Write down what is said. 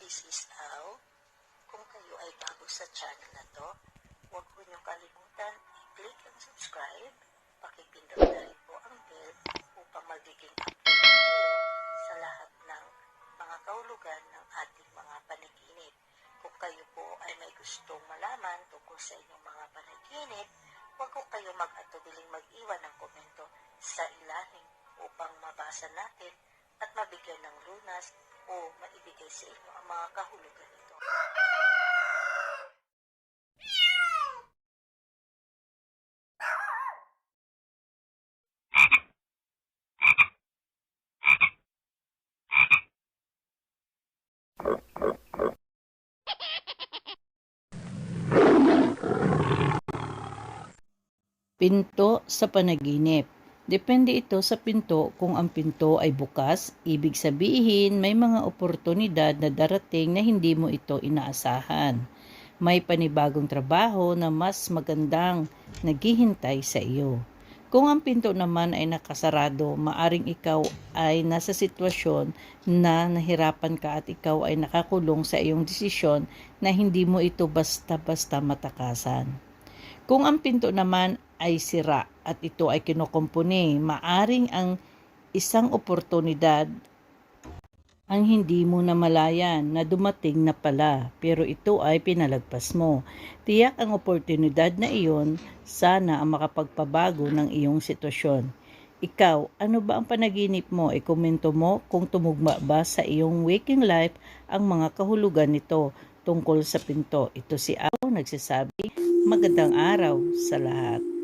this is Al. Kung kayo ay bago sa channel na to, huwag po niyong kalimutan i-click ang subscribe, pakipindot na rin po ang bell upang magiging updated kayo sa lahat ng mga kahulugan ng ating mga panaginip. Kung kayo po ay may gustong malaman tungkol sa inyong mga panaginip, huwag po kayo mag-atubiling mag-iwan ng komento sa ilalim upang mabasa natin at mabigyan ng lunas o maibigay sa inyo ang mga kahulugan nito. Pinto sa panaginip. Depende ito sa pinto kung ang pinto ay bukas, ibig sabihin may mga oportunidad na darating na hindi mo ito inaasahan. May panibagong trabaho na mas magandang naghihintay sa iyo. Kung ang pinto naman ay nakasarado, maaring ikaw ay nasa sitwasyon na nahirapan ka at ikaw ay nakakulong sa iyong desisyon na hindi mo ito basta-basta matakasan. Kung ang pinto naman ay sira at ito ay kinukumpuni, maaring ang isang oportunidad ang hindi mo namalayan na dumating na pala pero ito ay pinalagpas mo. Tiyak ang oportunidad na iyon sana ang makapagpabago ng iyong sitwasyon. Ikaw, ano ba ang panaginip mo? Ikomento mo kung tumugma ba sa iyong waking life ang mga kahulugan nito tungkol sa pinto. Ito si Aw nagsasabi, magandang araw sa lahat.